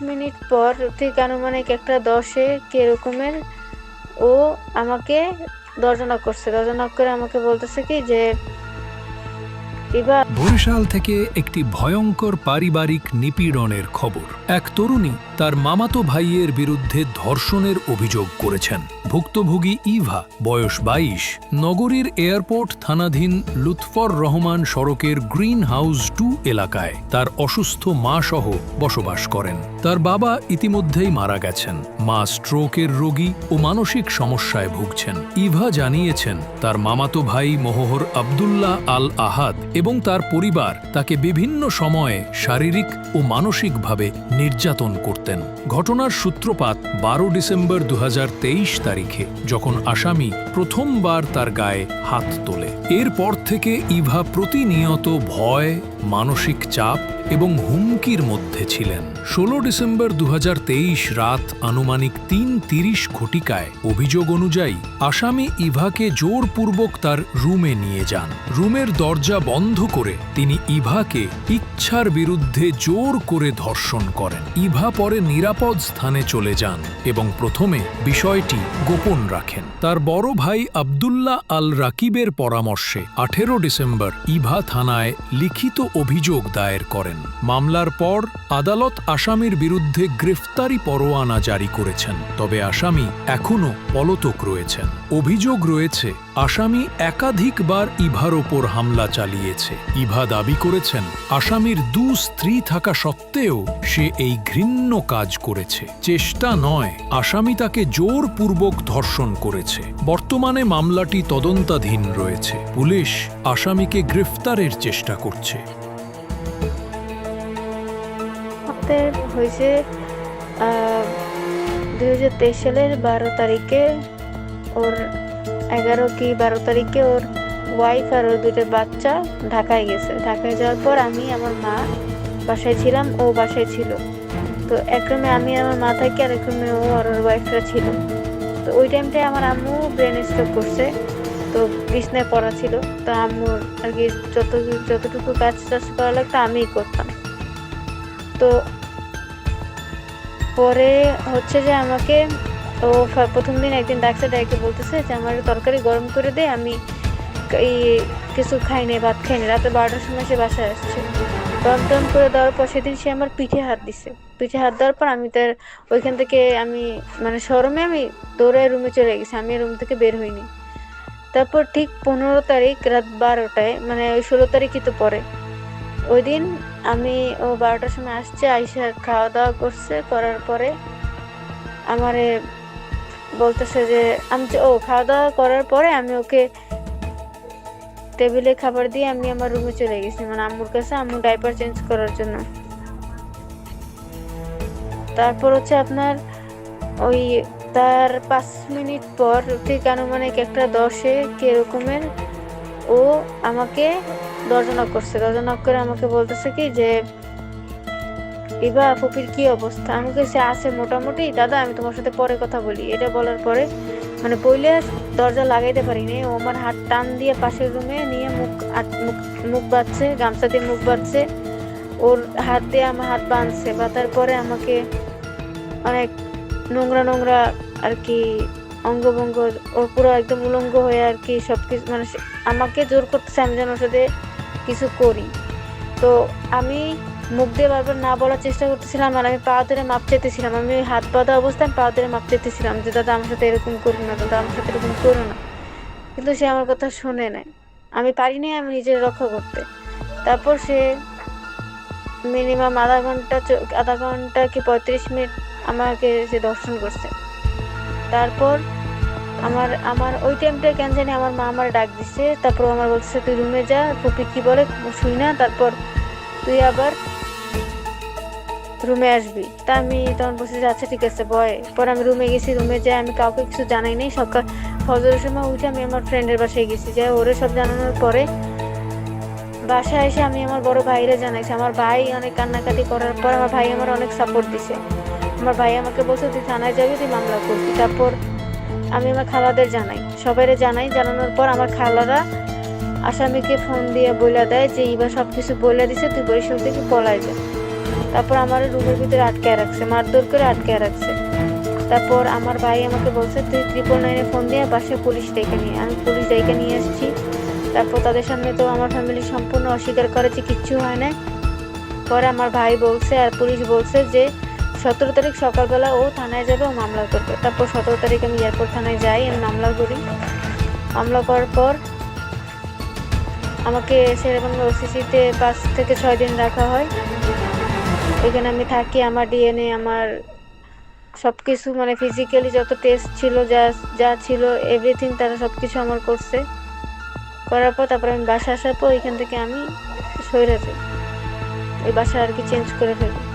Minute পর ঠিক আনুমানিক একটা দশে এরকমের ও আমাকে দর্জনক করছে। দর্জনক করে আমাকে বলতেছে কি যে বরিশাল থেকে একটি ভয়ঙ্কর পারিবারিক নিপীড়নের খবর। এক তরুণী তার মামাতো ভাইয়ের বিরুদ্ধে ধর্ষণের অভিযোগ করেছেন। ভুক্তভোগী ইভা, বয়স বাইশ, নগরীর এয়ারপোর্ট থানাধীন লুৎফর রহমান সড়কের গ্রিন হাউস টু এলাকায় তার অসুস্থ মা সহ বসবাস করেন। তার বাবা ইতিমধ্যেই মারা গেছেন। মা স্ট্রোকের রোগী ও মানসিক সমস্যায় ভুগছেন। ইভা জানিয়েছেন, তার মামাতো ভাই মোহর আবদুল্লাহ আল আহাদ এবং তার পরিবার তাকে বিভিন্ন সময়ে শারীরিক ও মানসিকভাবে নির্যাতন করতেন। ঘটনার সূত্রপাত বারো ডিসেম্বর দু হাজার তেইশ তারিখে, যখন আসামি প্রথমবার তার গায়ে হাত তোলে। এরপর থেকে ইভা প্রতিনিয়ত ভয়, মানসিক চাপ এবং হুমকির মধ্যে ছিলেন। ষোলো ডিসেম্বর দু হাজার তেইশ রাত আনুমানিক তিন তিরিশ ঘটিকায় অভিযোগ অনুযায়ী আসামি ইভাকে জোরপূর্বক তার রুমে নিয়ে যান। রুমের দরজা বন্ধ করে তিনি ইভাকে ইচ্ছার বিরুদ্ধে জোর করে ধর্ষণ করেন। ইভা পরে নিরাপদ স্থানে চলে যান এবং প্রথমে বিষয়টি গোপন রাখেন। তার বড় ভাই আবদুল্লাহ আল রাকিবের পরামর্শে আঠেরো ডিসেম্বর ইভা থানায় লিখিত অভিযোগ দায়ের করেন। মামলার পর আদালত আসামির বিরুদ্ধে গ্রেফতারি পরোয়ানা জারি করেছেন। তবে আসামি এখনও পলতক রয়েছেন। অভিযোগ রয়েছে, আসামি একাধিকবার ইভার ওপর হামলা চালিয়েছে। ইভা দাবি করেছেন, আসামির দু স্ত্রী থাকা সত্ত্বেও সে এই ঘৃণ্য কাজ করেছে। চেষ্টা নয়, আসামি তাকে জোরপূর্বক ধর্ষণ করেছে। বর্তমানে মামলাটি তদন্তাধীন রয়েছে। পুলিশ আসামিকে গ্রেফতারের চেষ্টা করছে। আমাদের হয়েছে দুই হাজার তেইশ সালের বারো তারিখে ওর এগারো কি বারো তারিখে ওর ওয়াইফ আর ওর দুটো বাচ্চা ঢাকায় গেছে। ঢাকায় যাওয়ার পর আমি আমার মা বাসায় ছিলাম, ও বাসায় ছিল। তো এক রুমে আমি আমার মা থাকি আর এক রুমে ও আর ওর ওয়াইফরা ছিল। তো ওই টাইমটায় আমার আম্মু ব্রেন স্ট্রোক করছে, তো বিছনায় পড়া ছিল। তো আম্মুর আর কি যত যতটুকু কাজ টাজ করা লাগতো আমিই করতাম। তো পরে হচ্ছে যে আমাকে ও প্রথম দিন একদিন ডাকছে, ডাইকে বলতেছে যে আমার তরকারি গরম করে দে, আমি এই কিছু খাইনি, ভাত খাইনি। রাতে বারোটার সময় সে বাসায় আসছে। গরম টরম করে দেওয়ার পর সেদিন সে আমার পিঠে হাত দিছে। পিঠে হাত দেওয়ার পর আমি তার ওইখান থেকে আমি মানে শরমে আমি দৌড়ায় রুমে চলে গেছি। আমি রুম থেকে বের হইনি। তারপর ঠিক পনেরো তারিখ রাত বারোটায় মানে ওই ষোলো তারিখই তো পরে। ওই দিন আমি ও বারোটার সময় আসছে, আইসা খাওয়া দাওয়া করছে, করার পরে আমারে বলতেছে যে, আমি ও খাওয়া দাওয়া করার পরে আমি ওকে টেবিলে খাবার দিয়ে আমি আমার রুমে চলে গেছি। মানে আম্মুর কাছে আম্মু ডাইপার চেঞ্জ করার জন্য। তারপর হচ্ছে আপনার ওই তার পাঁচ মিনিট পর ঠিক আনুমানিক একটা দশে কি এরকমের ও আমাকে দরজা knock করছে দরজা knock করে আমাকে বলতেছে কি যে এবার ফুপির কি অবস্থা? আমাকে সে আছে মোটামুটি। দাদা, আমি তোমার সাথে পরে কথা বলি। এটা বলার পরে মানে বইলে দরজা লাগাইতে পারিনি। ও আমার হাত টান দিয়ে পাশের রুমে নিয়ে মুখ মুখ মুখ বাঁধছে, গামছা দিয়ে মুখ বাঁধছে। ওর হাত দিয়ে আমার হাত বাঁধছে। বাঁধার পরে আমাকে অনেক নোংরা নোংরা আর কি অঙ্গভঙ্গ, ওর পুরো একদম উলঙ্গ হয়ে আর কি সব কিছু মানে আমাকে জোর করতেছে আমি যেন ওর সাথে কিছু করি। তো আমি মুখ দিয়ে বারবার না বলার চেষ্টা করতেছিলাম আর আমি পা ধরে মাপ চাইতেছিলাম আমি হাত বাঁধা অবস্থায় পা ধরে মাপ চাইতেছিলাম যে, দাদা, আমার সাথে এরকম করো না, দাদা, আমার সাথে এরকম করো না। কিন্তু সে আমার কথা শুনে নেয় আমি পারিনি আমি নিজের রক্ষা করতে। তারপর সে মিনিমাম আধা ঘণ্টা আধা ঘণ্টা কি পঁয়ত্রিশ মিনিট আমাকে সে দর্শন করছে। তারপর আমার আমার ওই টাইমটা কেন জানি আমার মা আমার ডাক দিছে, তারপর আমার বলছে তুই রুমে যা পুপি কি বলে, শুই না, তারপর তুই আবার রুমে আসবি। তা আমি তখন বলছি যে আচ্ছা ঠিক আছে, বয়। পর আমি রুমে গেছি, রুমে যাই, আমি কাউকে কিছু জানাই নাই। সকাল, ফজরের সময় উঠে আমি আমার ফ্রেন্ডের বাসায় গেছি, যাই ওরে সব জানানোর পরে বাসায় এসে আমি আমার বড় ভাইরে জানাইছি। আমার ভাই অনেক কান্নাকাটি করার পর আমার ভাই আমার অনেক সাপোর্ট দিছে। আমার ভাই আমাকে বলছে, তুই থানায় যাবি, তুই মামলা করবি। তারপর আমি আমার খালাদের জানাই। সবাইরে জানাই, জানানোর পর আমার খালারা আসামিকে ফোন দিয়ে বলে দেয় যে এবার সব কিছু বলে দিছে, তুই বরিশাল থেকে পলাই যা। তারপর আমার রুমের ভিতরে আটকায় রাখছে, মারধর করে আটকায় রাখছে। তারপর আমার ভাই আমাকে বলছে, তুই ত্রিপল নাইনে ফোন দিয়ে পাশে পুলিশ ডেকে নিয়ে আমি পুলিশ ডেকে নিয়ে এসেছি তারপর তাদের সামনে তো আমার ফ্যামিলি সম্পূর্ণ অস্বীকার করে যে কিচ্ছু হয় না পরে আমার ভাই বলছে আর পুলিশ বলছে যে সতেরো তারিখ সকালবেলা ও থানায় যাবে ও মামলা করবে। তারপর সতেরো তারিখ আমি এয়ারপোর্ট থানায় যাই, আমি মামলা করি। মামলা করার পর আমাকে শেরেবাংলা ওসিসিতে পাঁচ থেকে ছয় দিন রাখা হয়। এখানে আমি থাকি, আমার ডিএনএ আমার সব কিছু মানে ফিজিক্যালি যত টেস্ট ছিল, যা যা ছিল এভরিথিং তারা সব কিছু আমার করছে। করার পর তারপর আমি বাসা আসার পর এখান থেকে আমি সরে যাই। ওই বাসা আর কি চেঞ্জ করে ফেলি।